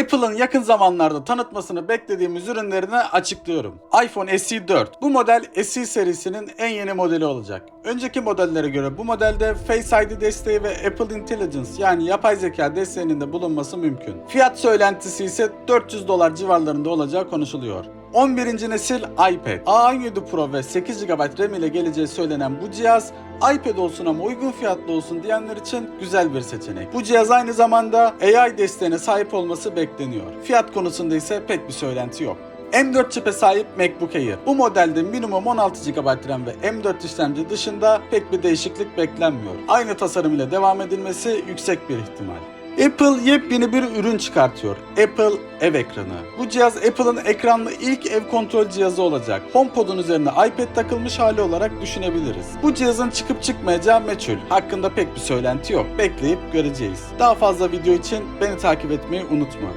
Apple'ın yakın zamanlarda tanıtmasını beklediğimiz ürünlerini açıklıyorum. iPhone SE 4. Bu model SE serisinin en yeni modeli olacak. Önceki modellere göre bu modelde Face ID desteği ve Apple Intelligence yani yapay zeka desteğinin de bulunması mümkün. Fiyat söylentisi ise 400 dolar civarlarında olacağı konuşuluyor. 11. nesil iPad. A17 Pro ve 8 GB RAM ile geleceği söylenen bu cihaz iPad olsun ama uygun fiyatlı olsun diyenler için güzel bir seçenek. Bu cihaz aynı zamanda AI desteğine sahip olması bekleniyor. Fiyat konusunda ise pek bir söylenti yok. M4 çipe sahip MacBook Air. Bu modelde minimum 16 GB RAM ve M4 işlemci dışında pek bir değişiklik beklenmiyor. Aynı tasarım ile devam edilmesi yüksek bir ihtimal. Apple yepyeni bir ürün çıkartıyor. Apple Ev Ekranı. Bu cihaz Apple'ın ekranlı ilk ev kontrol cihazı olacak. HomePod'un üzerine iPad takılmış hali olarak düşünebiliriz. Bu cihazın çıkıp çıkmayacağı meçhul. Hakkında pek bir söylenti yok. Bekleyip göreceğiz. Daha fazla video için beni takip etmeyi unutma.